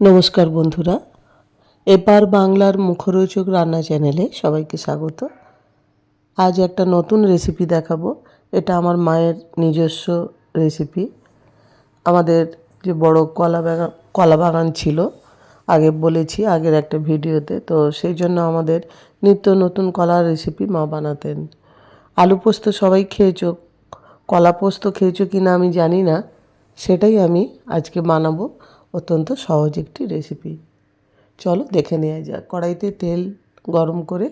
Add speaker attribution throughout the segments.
Speaker 1: নমস্কার বন্ধুরা। এপার বাংলার মুখরোচক রান্না চ্যানেলে সবাইকে স্বাগত। আজ একটা নতুন রেসিপি দেখাবো। এটা আমার মায়ের নিজস্ব রেসিপি আমাদের যে বড় কলা বাগান কলা বাগান ছিল, আগে বলেছি আগের একটা ভিডিওতে, তো সেই জন্য আমাদের নিত্য নতুন কলার রেসিপি মা বানাতেন। আলু পোস্ত সবাই খেয়েছো? কলা পোস্ত খেয়েছো কি না আমি জানি না। সেটাই আমি আজকে বানাবো। অত্যন্ত সহজ একটি রেসিপি চলো দেখে নেওয়া যাক। কড়াইতে তেল গরম করে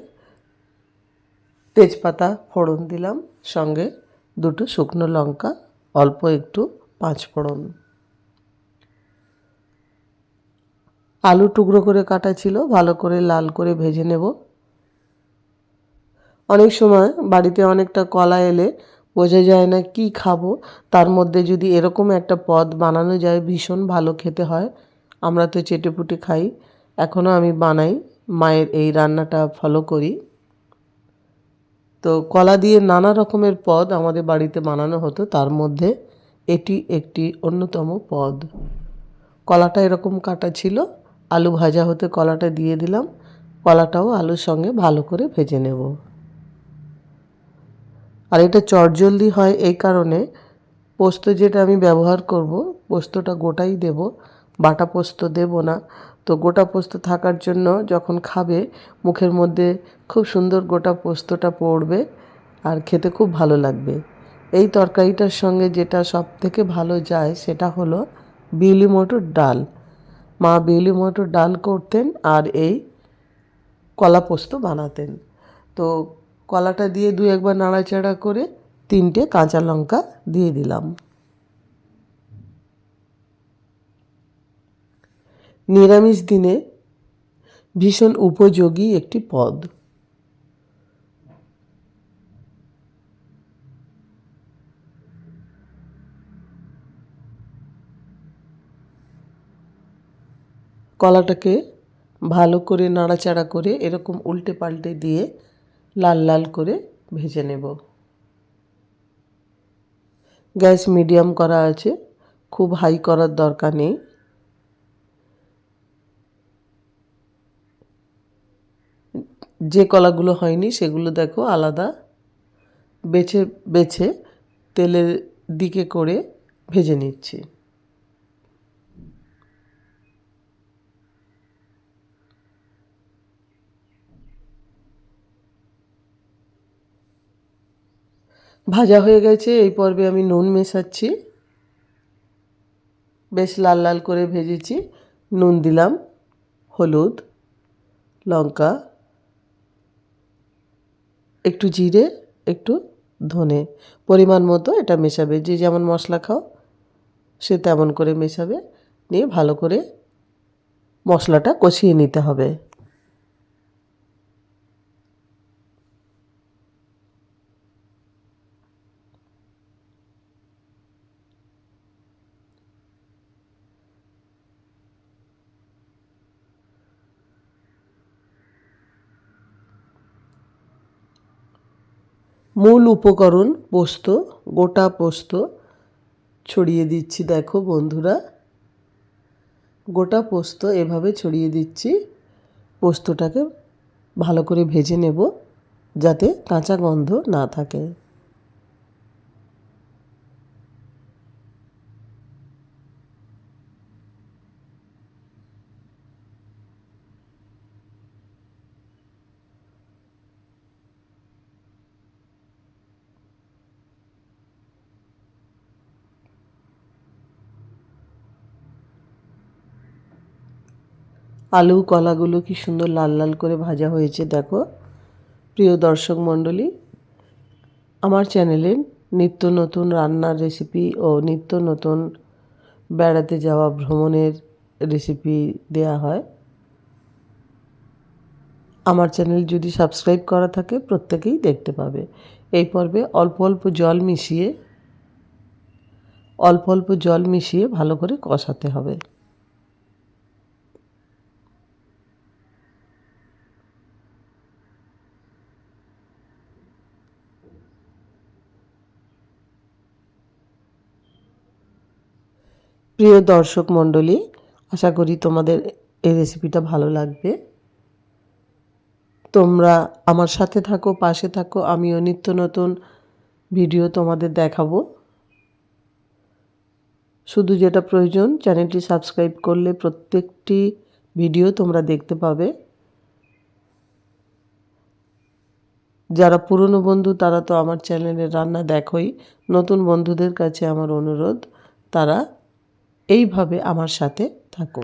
Speaker 1: তেজপাতা, ফোড়ন দিলাম। সঙ্গে দুটো শুকনো লঙ্কা, অল্প একটু পাঁচ ফোড়ন। আলু টুকরো করে কাটা ছিল, ভালো করে লাল করে ভেজে নেব। অনেক সময় বাড়িতে অনেকটা কলা এলে বোঝা যায় না কি খাব। তার মধ্যে যদি এরকম একটা পদ বানানো যায়, ভীষণ ভালো খেতে হয়। আমরা তো চেটেপুটে খাই। এখনও আমি বানাই, মায়ের এই রান্নাটা ফলো করি। তো কলা দিয়ে নানা রকমের পদ আমাদের বাড়িতে বানানো হতো। তার মধ্যে এটি একটি অন্যতম পদ। কলাটা এরকম কাটা ছিল। আলু ভাজা হতে কলাটা দিয়ে দিলাম। কলাটাও আলুর সঙ্গে ভালো করে ভেজে নেব। আর এটা চটজলদি হয় এই কারণে পোস্ত যেটা আমি ব্যবহার করব, পোস্তটা গোটাই দেব, বাটা পোস্ত দেব না। তো গোটা পোস্ত থাকার জন্য যখন খাবে, মুখের মধ্যে খুব সুন্দর গোটা পোস্তটা পড়বে আর খেতে খুব ভালো লাগবে। এই তরকারিটার সঙ্গে যেটা সব থেকে ভালো যায় সেটা হলো বিউলি মটর ডাল। মা বিউলি মটর ডাল করতেন আর এই কলা পোস্ত বানাতেন। তো কলাটা দিয়ে দু একবার নাড়াচাড়া করে তিনটে কাঁচা লঙ্কা দিয়ে দিলাম। নিরামিষ দিনে ভীষণ উপযোগী একটি পদ। কলাটাকে ভালো করে নাড়াচাড়া করে এরকম উল্টে পাল্টে দিয়ে লাল লাল করে ভেজে নেব। গ্যাস মিডিয়াম করা আছে, খুব হাই করার দরকার নেই। যে কলাগুলো হয়নি সেগুলো দেখো আলাদা। বেছে বেছে তেলের দিকে করে ভেজে নিচ্ছি। ভাজা হয়ে গেছে, এই পর্বে আমি নুন মেশাচ্ছি। বেশ লাল লাল করে ভেজেছি। নুন দিলাম, হলুদ, লঙ্কা, একটু জিরে, একটু ধনে। পরিমাণ মতো এটা মেশাবে। যে যেমন মশলা খাও, সে তেমন করে মেশাবে। নিয়ে ভালো করে মশলাটা কষিয়ে নিতে হবে। মূল উপকরণ পোস্ত, গোটা পোস্ত। ছড়িয়ে দিচ্ছি, দেখো বন্ধুরা। গোটা পোস্ত এভাবে ছড়িয়ে দিচ্ছি। পোস্তটাকে ভালো করে ভেজে নেব, যাতে কাঁচা গন্ধ না থাকে। আলু, কলাগুলো কি সুন্দর লাল লাল করে ভাজা হয়েছে, দেখো। প্রিয় দর্শক মণ্ডলী, আমার চ্যানেলে নিত্য নতুন রান্নার রেসিপি ও নিত্য নতুন বেড়াতে যাওয়া ভ্রমণের রেসিপি দেয়া হয়। আমার চ্যানেল যদি সাবস্ক্রাইব করা থাকে, প্রত্যেকেই দেখতে পাবে। এই পর্বে অল্প অল্প জল মিশিয়ে, অল্প অল্প জল মিশিয়ে ভালো করে কষাতে হবে। প্রিয় দর্শক মণ্ডলী, আশা করি তোমাদের এই রেসিপিটা ভালো লাগবে। তোমরা আমার সাথে থাকো, পাশে থাকো, আমিও নিত্য নতুন ভিডিও তোমাদের দেখাবো। শুধু যেটা প্রয়োজন চ্যানেলটি সাবস্ক্রাইব করলে প্রত্যেকটি ভিডিও তোমরা দেখতে পাবে। যারা পুরনো বন্ধু, তারা তো আমার চ্যানেলের রান্না দেখোই। নতুন বন্ধুদের কাছে আমার অনুরোধ, তারা এইভাবে আমার সাথে থাকো।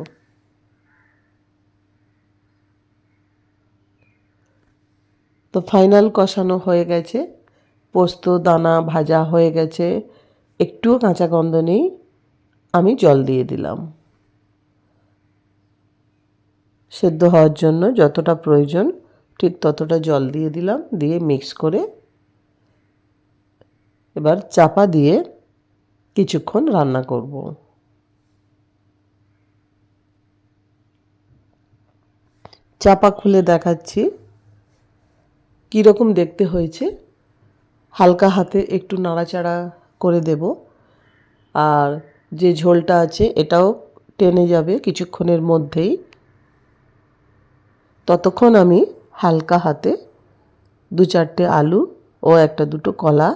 Speaker 1: তো ফাইনাল কষানো হয়ে গেছে। পোস্ত, দানা ভাজা হয়ে গেছে। একটুও কাঁচা গন্ধ নেই। আমি জল দিয়ে দিলাম। সেদ্ধ হওয়ার জন্য যতটা প্রয়োজন, ঠিক ততটা জল দিয়ে দিলাম। দিয়ে মিক্স করে এবার চাপা দিয়ে কিছুক্ষণ রান্না করব। চাপা খুলে দেখাচ্ছি। কীরকম দেখতে হয়েছে? হালকা হাতে একটু নাড়াচাড়া করে দেব। আর যে ঝোলটা আছে, এটাও টেনে যাবে কিছুক্ষণের মধ্যেই। ততক্ষণ আমি হালকা হাতে দু চারটে আলু ও একটা দুটো কলা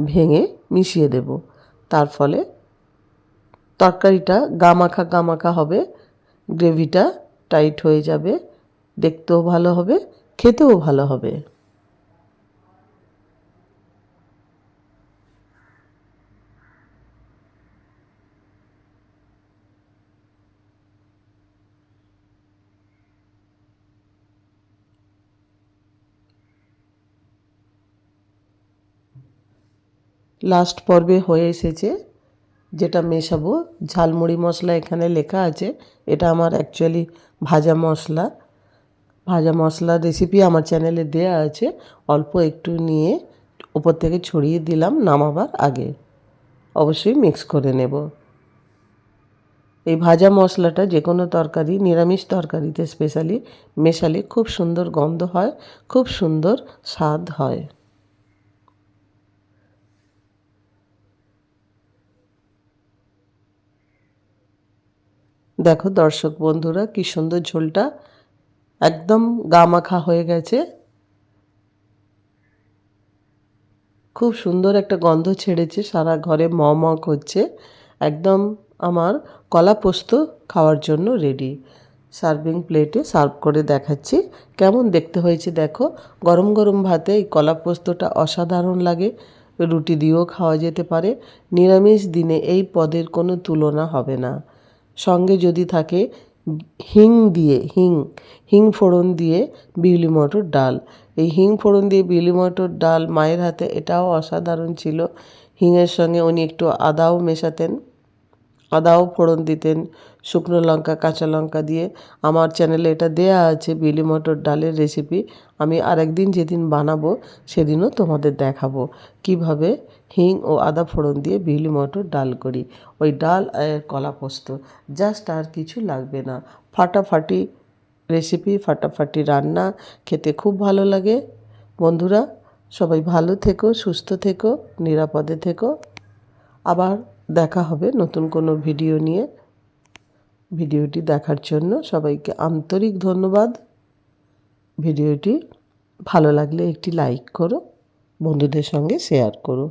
Speaker 1: ভেঙে মিশিয়ে দেব। তার ফলে তরকারিটা গামাখা গামাখা হবে, গ্রেভিটা টাইট হয়ে যাবে। দেখতেও ভালো হবে, খেতেও ভালো হবে। লাস্ট পর্বে হয়ে এসেছে যেটা মেশাবো। ঝালমুড়ি মশলা এখানে লেখা আছে। এটা আমার অ্যাকচুয়ালি ভাজা মশলা। ভাজা মশলার রেসিপি আমার চ্যানেলে দেয়া আছে। অল্প একটু নিয়ে উপর থেকে ছড়িয়ে দিলাম নামাবার আগে। অবশ্যই মিক্স করে নেব। এই ভাজা মশলাটা যে কোনো তরকারি, নিরামিষ তরকারিতে স্পেশালি মেশালে খুব সুন্দর গন্ধ হয়, খুব সুন্দর স্বাদ হয়। দেখো দর্শক বন্ধুরা কি সুন্দর ঝোলটা একদম গা মাখা হয়ে গেছে। খুব সুন্দর একটা গন্ধ ছেড়েছে, সারা ঘরে ম ম করছে। একদম আমার কলা পোস্ত খাওয়ার জন্য রেডি সার্ভিং প্লেটে সার্ভ করে দেখাচ্ছি। কেমন দেখতে হয়েছে দেখো, গরম গরম ভাতে এই কলা পোস্তটা অসাধারণ লাগে। রুটি দিয়েও খাওয়া যেতে পারে। নিরামিষ দিনে এই পদের কোনো তুলনা হবে না। সঙ্গে যদি থাকে হিং দিয়ে, হিং হিং ফোড়ন দিয়ে বিউলি মটর ডাল। এই হিং ফোড়ন দিয়ে বিউলি মটর ডাল মায়ের হাতে এটাও অসাধারণ ছিল। হিংয়ের সঙ্গে উনি একটু আদাও মেশাতেন, আদাও ফোড়ন দিতেন শুকনো লঙ্কা, কাঁচা লঙ্কা দিয়ে আমার চ্যানেলে এটা দেয়া আছে বিলি মটর ডালের রেসিপি আমি আরেকদিন যেদিন বানাবো সেদিনও তোমাদের দেখাবো কীভাবে হিং ও আদা ফোড়ন দিয়ে বিলি মটর ডাল করি। ওই ডাল আর কলা পোস্ত, জাস্ট আর কিছু লাগবে না। ফাটাফাটি রেসিপি ফাটাফাটি রান্না, খেতে খুব ভালো লাগে। বন্ধুরা, সবাই ভালো থেকো, সুস্থ থেকো, নিরাপদে থেকো। আবার দেখা হবে নতুন কোনো ভিডিও নিয়ে। ভিডিওটি দেখার জন্য সবাইকে আন্তরিক ধন্যবাদ। ভিডিওটি ভালো লাগলে একটি লাইক করো, বন্ধুদের সঙ্গে শেয়ার করো।